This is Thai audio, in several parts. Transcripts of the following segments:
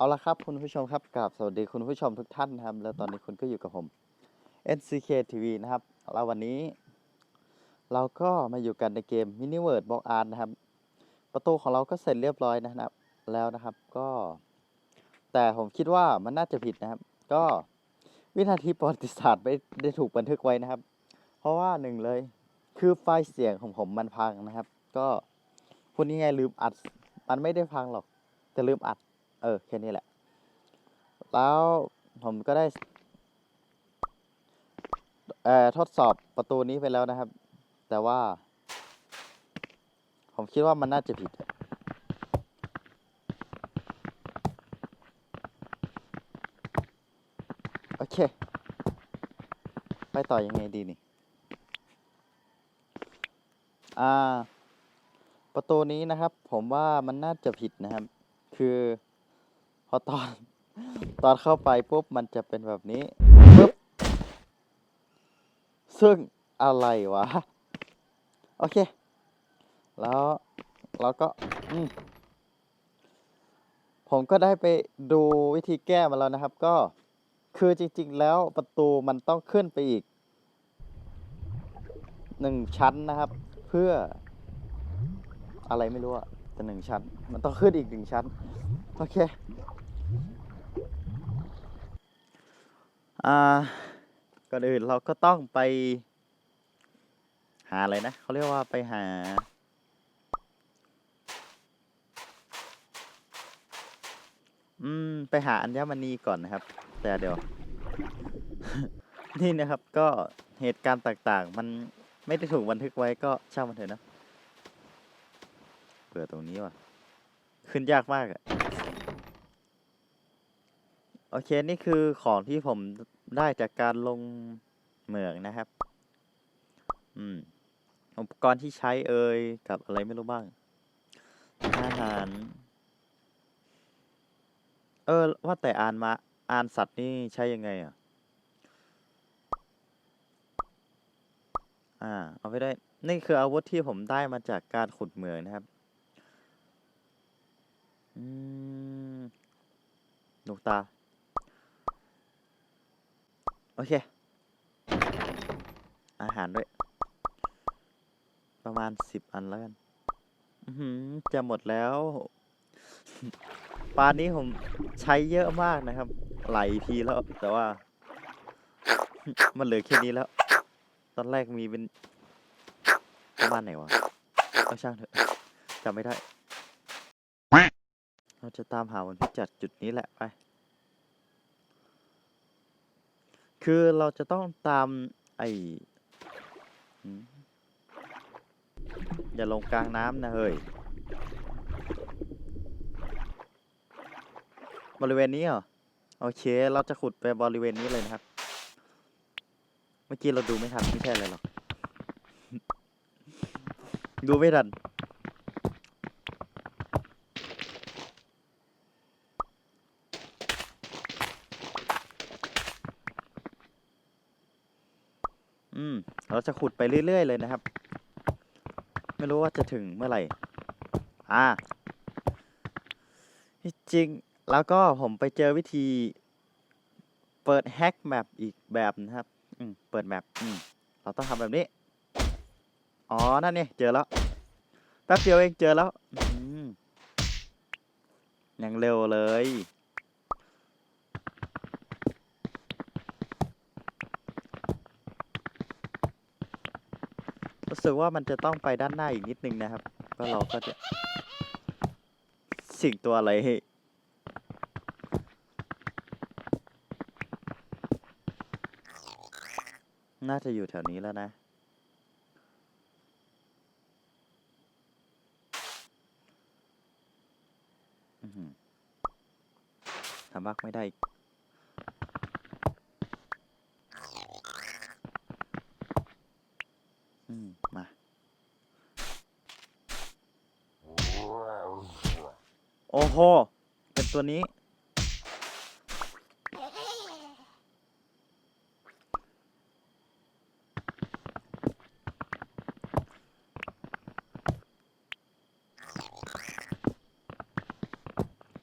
เอาละครับคุณผู้ชมครับกับสวัสดีคุณผู้ชมทุกท่านนะครับ แล้วตอนนี้คุณก็อยู่กับผม NCK TV นะครับแล้ววันนี้ เราก็มาอยู่กันในเกม Mini World Block Art นะครับ ประตูของเราก็เสร็จเรียบร้อยนะครับ แล้วนะครับก็ แต่ผมคิดว่ามันน่าจะผิดนะครับ ก็วินาทีประวัติศาสตร์ไม่ได้ถูกบันทึกไว้นะครับ เพราะว่าหนึ่งเลย คือไฟล์เสียงของผมมันพังนะครับ ก็พูดง่ายๆลืมอัด มันไม่ได้พังหรอก แต่ลืมอัด เออ แค่นี้แหละ แล้วผมก็ได้เอ่อทดสอบประตูนี้ไปแล้วนะครับ แต่ว่า ผมคิดว่ามันน่าจะผิด โอเค ไปต่อยังไงดีนี่อ่าประตูนี้นะครับ ผมว่ามันน่าจะผิดนะครับ คือ พอตอนตอนเข้าไปปุ๊บมันจะเป็นแบบนี้ปุ๊บซึ่งอะไรวะ โอเค แล้วเราก็ผมก็ได้ไปดูวิธีแก้มาแล้วนะครับ ก็คือจริง ๆ แล้วประตูมันต้องขึ้นไปอีกหนึ่งชั้นนะครับ เพื่ออะไรไม่รู้อะแต่หนึ่งชั้น มันต้องขึ้นอีกหนึ่งชั้น โอเค อ่า ก่อนอื่นเราก็ต้องไป หาอะไรนะเขาเรียกว่าไปหา อืม ไปหาอัญมณีก่อนนะครับ แต่เดี๋ยว นี่นะครับก็เหตุการณ์ต่างๆ มันไม่ได้ถูกบันทึกไว้ก็ช่างมันเถอะนะเปิดตรงนี้ว่ะ ขึ้นยากมากอะ โอเค นี่คือของที่ผมได้จากการลงเหมืองนะครับ อืม อุปกรณ์ที่ใช้เอ่ยกับอะไรไม่รู้บ้าง อาหาร เออ ว่าแต่อ่านมา อ่านสัตว์นี่ใช้ยังไงอะ อ่า เอาไปได้ นี่คืออาวุธที่ผมได้มาจากการขุดเหมืองนะครับ อืม ลูกตา โอเค อาหารด้วย ประมาณสิบอันแล้วกันจะหมดแล้วปลานี้ผมใช้เยอะมากนะครับ หลายพีแล้ว แต่ว่า มันเหลือแค่นี้แล้ว ตอนแรกมีเป็นประมาณไหนวะเอาช่างเถอะจำไม่ได้ เราจะตามหาวันพิจัดจุดนี้แหละไป คือเราจะต้องตามไออย่าลงกลางน้ำนะเฮ้ย บริเวณนี้เหรอ โอเค เราจะขุดไปบริเวณนี้เลยนะครับ เมื่อกี้เราดูไม่ทันไม่ใช่อะไรหรอก ดูไม่ทัน อืม เราจะขุดไปเรื่อย ๆ เลยนะครับ ไม่รู้ว่าจะถึงเมื่อไหร่ อ่าจริงแล้วก็ผมไปเจอวิธีเปิดแฮกแมปอีกแบบนะครับ อืม เปิดแมปอืม เราต้องทำแบบนี้ อ๋อ นั่นนี่เจอแล้ว แป๊บเดียวเองเจอแล้ว อืม ยังเร็วเลย สึกว่ามันจะต้องไปด้านหน้าอีกนิดนึงนะครับ ก็เราก็จะ สิ่งตัวอะไรน่าจะอยู่แถวนี้แล้วนะ ทำบักไม่ได้อีกอืม มา โอ เป็นตัวนี้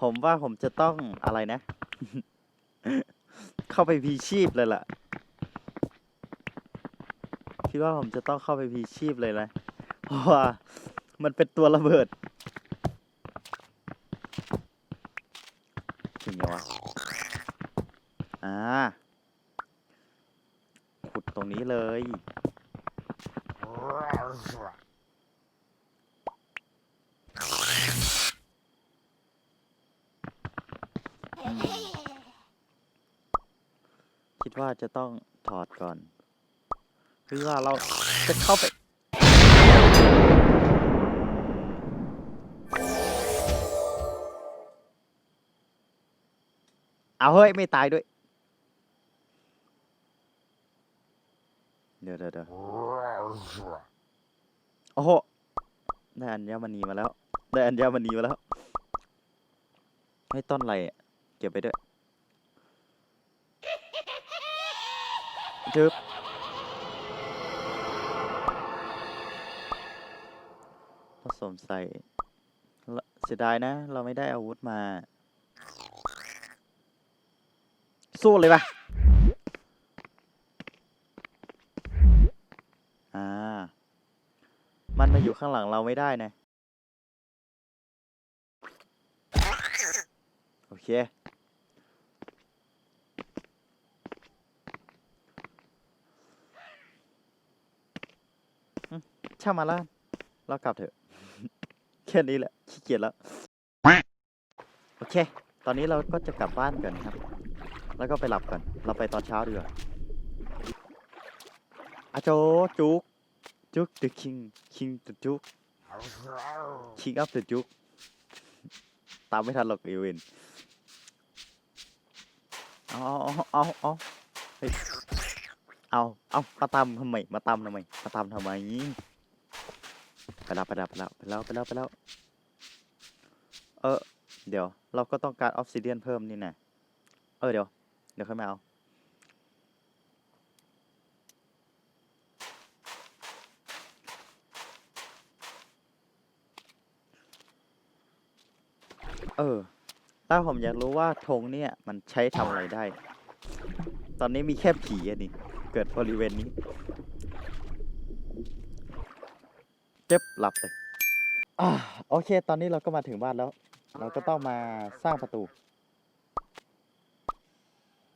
ผมว่าผมจะต้องอะไรนะ เข้าไปพีชีพเลยล่ะ คิดว่าผมจะต้องเข้าไปพีชีพเลยนะ เพราะว่ามันเป็นตัวระเบิด ถึงยังวะ อ่า ขุดตรงนี้เลย คิดว่าจะต้องถอดก่อน คือว่าเราจะเข้าไปเอาเฮ้ย ไม่ตายด้วย เดี๋ยวเดี๋ยวเดี๋ยวโอ้โหได้อัญมณีมาแล้ว ได้อัญมณีมาแล้ว ให้ต้นอะไรเก็บไปด้วยจึบผสมใส่ เสียดายนะ เราไม่ได้อาวุธมา สู้เลยปะ อ่า มันมาอยู่ข้างหลังเราไม่ได้นะ โอเค ช่างมาแล้วเรากลับเถอะ แค่นี้แหละ ขี้เกียจแล้ว โอเค ตอนนี้เราก็จะกลับบ้านกันครับ แล้วก็ไปหลับกันเราไปตอนเช้าดีกว่าอาโจจุก จุก the king king the จุก king of the จุกตามไม่ทันหรอกเอเวนเอาเอาเอาเอาเฮ้ยเอาเอามาตามทำไม มาตามทำไม มาตามทำไมไปแล้วไปแล้วไปแล้วไปแล้วไปแล้วไปแล้ว เออ เดี๋ยว เราก็ต้องการออฟซิเดียนเพิ่มนี่นะ เออเดี๋ยว เดี๋ยวค่อยมาเอา เออถ้าผมอยากรู้ว่าธงเนี่ยมันใช้ทำอะไรได้ ตอนนี้มีแค่ผีอะนี่ เกิดบริเวณนี้ เจ็บหลับเลยอ่าโอเค ตอนนี้เราก็มาถึงบ้านแล้ว เราก็ต้องมาสร้างประตู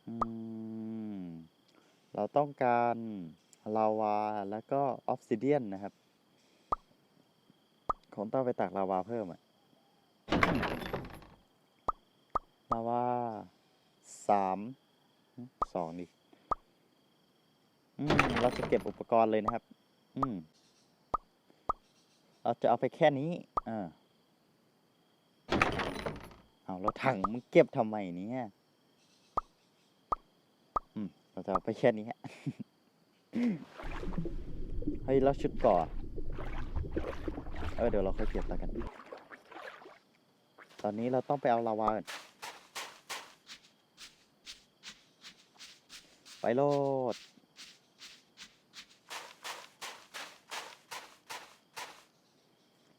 อืมเราต้องการลาวาแล้วก็ออฟซิเดียนนะครับ คงต้องไปตักลาวาเพิ่มอะ ลาว่าสามสองดิอืมเราจะเก็บอุปกรณ์เลยนะครับ อืมเราจะเอาไปแค่นี้อ่าเอาแล้วถังมึงเก็บทำไมเนี่ยอืมเราจะเอาไปแค่นี้ฮะเฮ้ยแล้วชุดก่อเออเดี๋ยวเราค่อยเก็บแล้วกัน ตอนนี้เราต้องไปเอาลาวาก่อน ไปโลด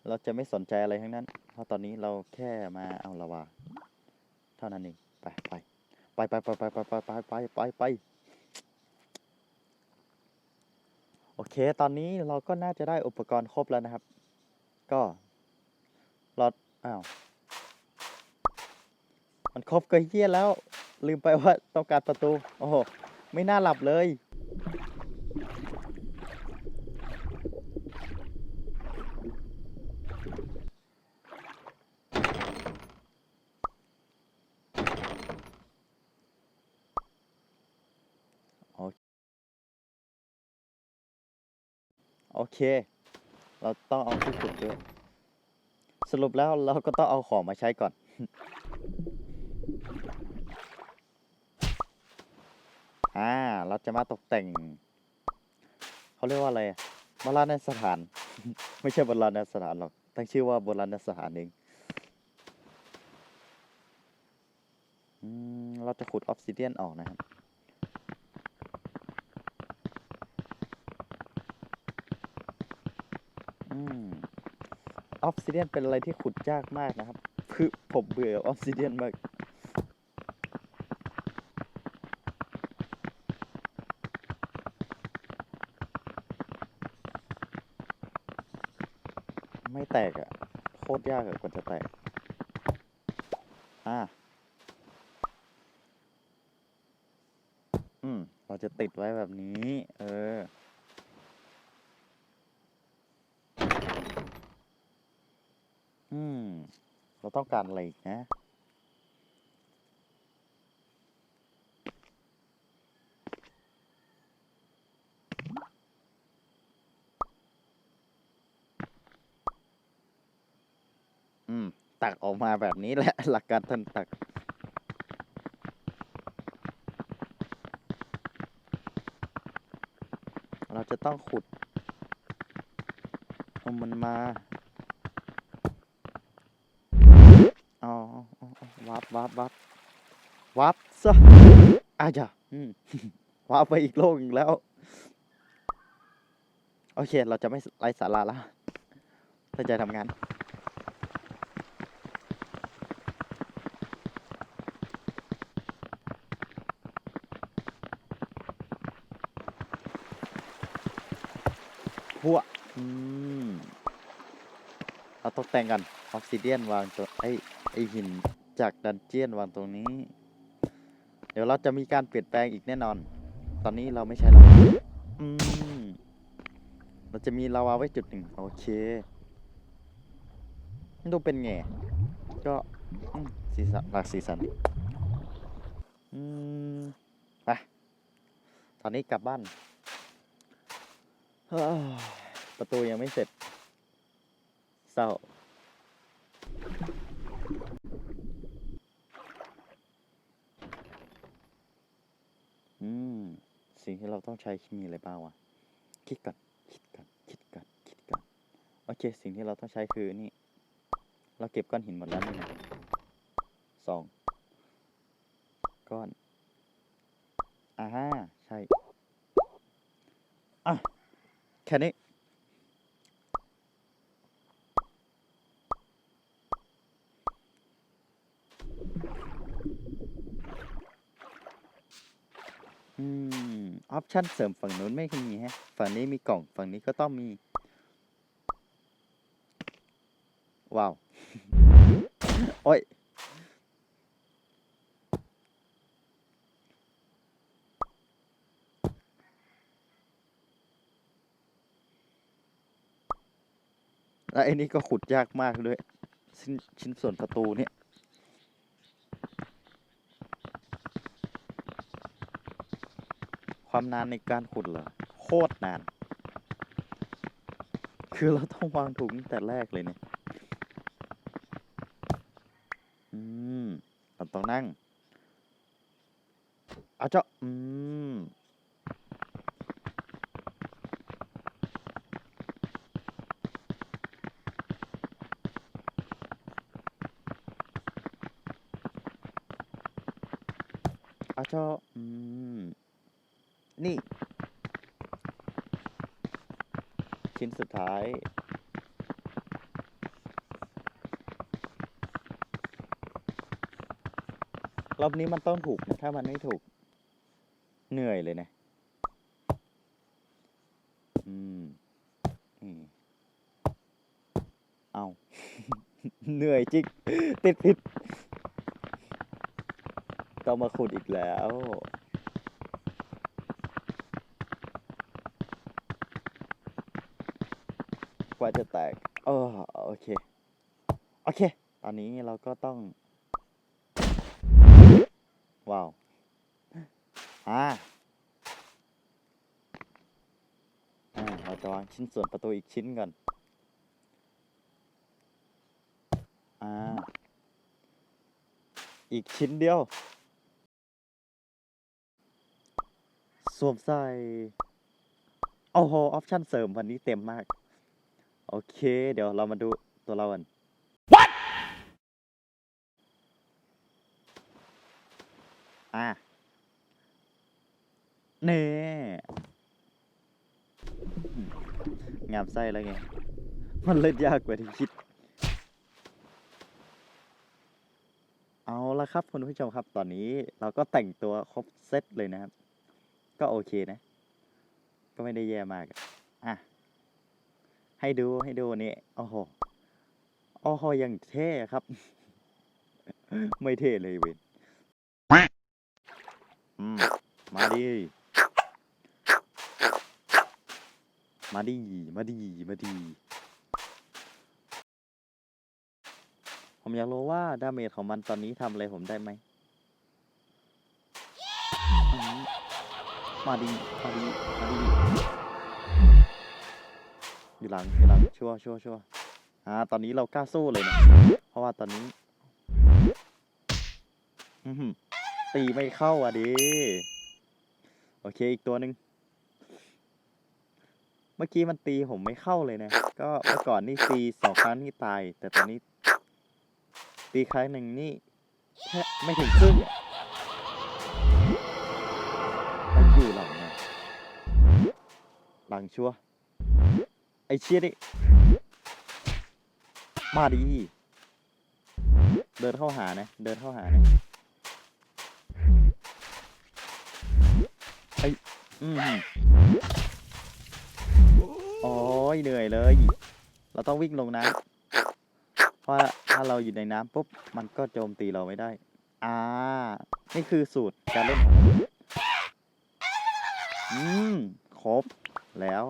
เราจะไม่สนใจอะไรทั้งนั้น เพราะตอนนี้เราแค่มาเอาลาวาเท่านั้นเองไปไปไปไปไปไปไปไปไปไปไปโอเค ตอนนี้เราก็น่าจะได้อุปกรณ์ครบแล้วนะครับ ก็รออ้าว มันครบก็เฮี้ยแล้ว ลืมไปว่าต้องการประตู โอ้โห ไม่น่าหลับเลย โอเค เราต้องเอาที่ขุดด้วย สรุปแล้วเราก็ต้องเอาของมาใช้ก่อน อ่า เราจะมาตกแต่ง เขาเรียกว่าอะไรโบราณสถาน ไม่ใช่โบราณสถานหรอก ตั้งชื่อว่าโบราณสถานเองอืมเราจะขุดออฟซิเดียนออกนะครับ อืม ออฟซิเดียนเป็นอะไรที่ขุดยากมากนะครับ คือผมเบื่อออฟซิเดียนมาก ไม่ แตกอะโคตรยากอะกว่าจะแตก อ่าอืม เราจะติดไว้แบบนี้ เออ อืม เราต้องการอะไรอีกนะ อืม ตักออกมาแบบนี้แหละ หลักการทันตัก เราจะต้องขุดเอามันมาอ๋ออ๋ออ๋อวับวับวับวับซะอาจ้ะวับไปอีกโลกอีกแล้ว โอเค เราจะไม่ไร้สาระละตั้งใจทำงาน พวกอืม เรา ตกแต่งกันออกซิเดียนวางตัวไอไอหินจากดันเจียนวางตรงนี้ เดี๋ยวเราจะมีการเปลี่ยนแปลงอีกแน่นอน ตอนนี้เราไม่ใช้ลาวาอืมเราจะมีลาวาไว้จุดหนึ่งโอเคดูเป็นไงก็สีสันหลักสีสันอืมไปตอนนี้กลับบ้านประตูยังไม่เสร็จ เศร้า อืม สิ่งที่เราต้องใช้มีอะไรบ้างวะ คิดก่อนคิดก่อนคิดก่อนคิดก่อนโอเค สิ่งที่เราต้องใช้คือนี่ เราเก็บก้อนหินหมดแล้วนี่นะสอง ก้อนอ่าฮะใช่ อะ แค่นี้ อืม ออ ปชันเสริมฝั่งนู้นไม่มีฮะ ฝั่งนี้มีกล่อง ฝั่งนี้ก็ต้องมี ว้าว โอ้ย แล้วไอ้นี่ก็ขุดยากมากด้วย ชิ้นชิ้นส่วนประตูเนี่ย ความนานในการขุดเหรอ โคตรนาน คือเราต้องวางถุงแต่แรกเลยเนี่ย อืมเราต้องนั่ง เอาเจ้าอืม เอาเจ้า อืม นี่ ชิ้นสุดท้าย รอบนี้มันต้องถูกนะถ้ามันไม่ถูก เหนื่อยเลยนะ อืมนี่เอา เหนื่อยจริงติดผิด ต้องมาขุดอีกแล้ว กว่า จะแตกเออโอเค โอเค ตอนนี้เราก็ต้อง ว้าวอ่าอ่าเราจะวางชิ้นส่วนประตูอีกชิ้นก่อน อ่า อีกชิ้นเดียว สวมใส่ โอ้โห ออปชั่นเสริมวันนี้เต็มมาก โอเค เดี๋ยวเรามาดูตัวเรากัน What อะเน่อืมงามไส้แล้วไง มันเล่นยากกว่าที่คิดละครับคุณผู้ชมครับ ตอนนี้เราก็แต่งตัวครบเซตเลยนะครับ ก็โอเคนะ ก็ไม่ได้แย่มากอะอะ ให้ดูให้ดูนี่โอ้โหโอ้โหยังเท่ครับ ไม่เท่เลยเวนอืมาดิ มาดีมาดีมาดีผมอยากรู้ว่าดาเมจของมันตอนนี้ทำอะไรผมได้ไหมมมาดีมาดีมาดี อยู่หลังอยู่หลังชัวชัวชัวอ่าตอนนี้เรากล้าสู้เลยนะเพราะว่าตอนนี้ตีไม่เข้าอะดิโอเคอีกตัวหนึ่งเมื่อกี้มันตีผมไม่เข้าเลยนะ ก็เมื่อก่อนนี่ตีสองครั้งนี่ตาย แต่ตอนนี้ ตีครั้งหนึ่งนี่แค่ไม่ถึงครึ่งมันอยู่หลังไงหลังชัวร์ อเชี่ยนี่มาดี เดินเข้าหานะ เดินเข้าหานะไออืมโอ้ยเหนื่อยเลย เราต้องวิ่งลงน้ำเพราะถ้าเราอยู่ในน้ำปุ๊บ มันก็โจมตีเราไม่ได้ อ่า นี่คือสูตรการเล่นของผมอืม ครบแล้ว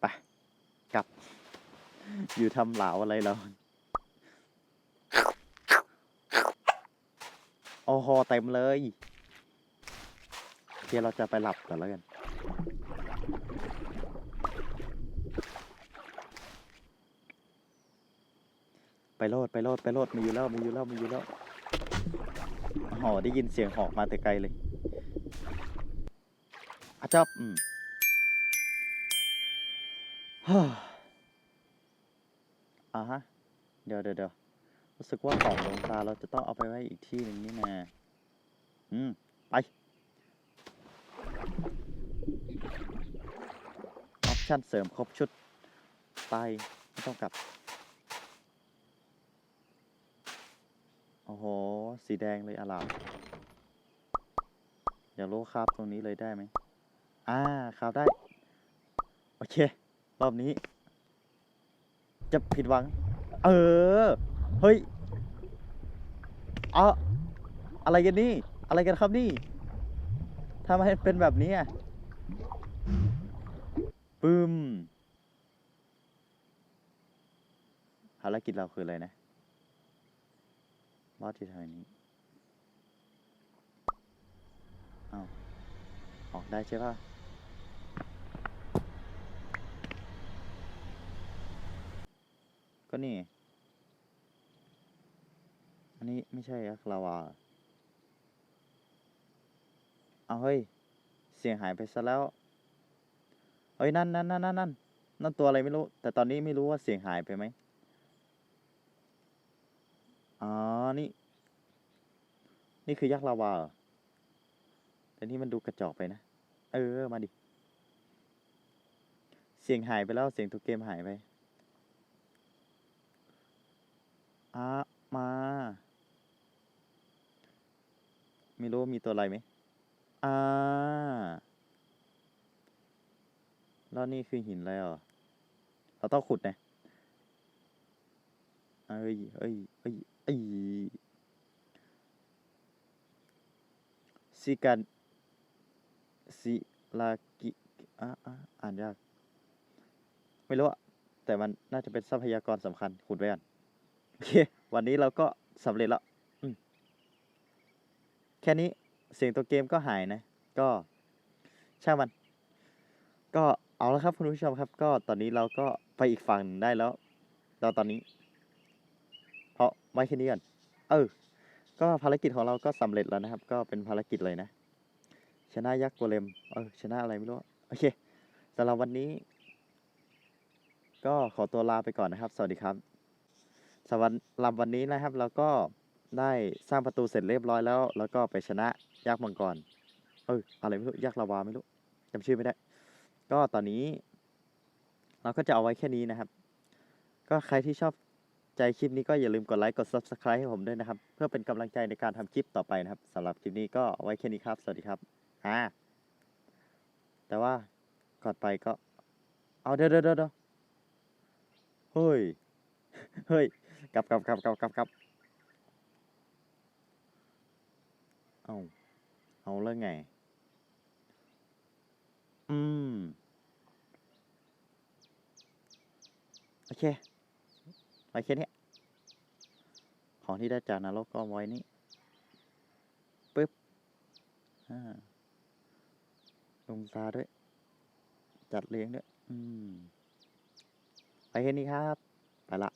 ไป กลับ อยู่ทำเหลาอะไรเราโอ้โหเต็มเลยโอเคเราจะไปหลับก่อนแล้วกัน ไปโลดไปโลดไปโลดมีอยู่แล้วมีอยู่แล้วมีอยู่แล้วโอ้โหได้ยินเสียงหอกมาแต่ไกลเลยอาจอบอืม ฮะ เดี๋ยวเดี๋ยวเดี๋ยวรู้สึกว่าของลงตาเราจะต้องเอาไปไว้อีกที่หนึ่งนี่นาอืม ไป ออปชั่นเสริมครบชุด ไป ไม่ต้องกลับ โอ้โห สีแดงเลยอลามอยากรู้ครับตรงนี้เลยได้ไหม อ่าครับได้ โอเค รอบนี้ จะผิดหวัง เออ เฮ้ยเอาอะไรกันนี่ อะไรกันครับนี่ทำให้เป็นแบบนี้อะปึ้มภารกิจเราคืออะไรนะบอสที่ทางนี้เอาออกได้ใช่ป่ะ ก็นี่ อันนี้ไม่ใช่อะลาวาเอาเฮ้ย เสียงหายไปซะแล้ว เฮ้ย นั่นนั่นนั่นนั่นนั่นนั่นตัวอะไรไม่รู้ แต่ตอนนี้ไม่รู้ว่าเสียงหายไปไหมอ๋อ นี่ นี่คือยักษ์ลาวาเหรอแต่นี่มันดูกระจอกไปนะ เออ มาดิ เสียงหายไปแล้ว เสียงตัวเกมหายไป อะมา ไม่รู้มีตัวอะไรไหมอาแล้วนี่คือหินอะไรอะเราต้องขุดนะเอ้ยเอ้ยเอ้ยเอ้ยซิกันซิลากิอะอ่านยาก ไม่รู้อะแต่มันน่าจะเป็นทรัพยากรสำคัญขุดไว้ก่อน เค วันนี้เราก็สำเร็จแล้วแค่นี้เสียงตัวเกมก็หายนะ ก็ช่างมัน ก็เอาละครับคุณผู้ชมครับ ก็ตอนนี้เราก็ไปอีกฝั่งหนึ่งได้แล้วเราตอนนี้ เพราะไว้แค่นี้ก่อน เออ ก็ภารกิจของเราก็สำเร็จแล้วนะครับ ก็เป็นภารกิจเลยนะ ชนะยักษ์โกเลม เออ ชนะอะไรไม่รู้ โอเคสำหรับวันนี้ ก็ขอตัวลาไปก่อนนะครับ สวัสดีครับ สำหรับวันนี้นะครับเราก็ได้สร้างประตูเสร็จเรียบร้อยแล้ว แล้วก็ไปชนะยักษ์มังกร เอออะไรไม่รู้ยักษ์ลาวาไม่รู้จำชื่อไม่ได้ ก็ตอนนี้ เราก็จะเอาไว้แค่นี้นะครับ ก็ใครที่ชอบใจคลิปนี้ก็อย่าลืมกดไลค์กด Subscribe ให้ผมด้วยนะครับ เพื่อเป็นกำลังใจในการทำคลิปต่อไปนะครับสำหรับคลิปนี้ก็เอาไว้แค่นี้ครับ สวัสดีครับอ่าแต่ว่าก่อนไปก็ เอาเดี๋ยวเดี๋ยวเดี๋ยวเดี๋ยวเฮ้ย เฮ้ย กลับกลับกลับกลับกลับกลับเอาเอาแล้วไง อืม โอเคไว้แค่นี้ของที่ได้จากนรกก็ไว้นี่ปึ๊บอ่าลงตาด้วย จัดเลี้ยงด้วย อืม ไปแค่นี้ครับ ไปละ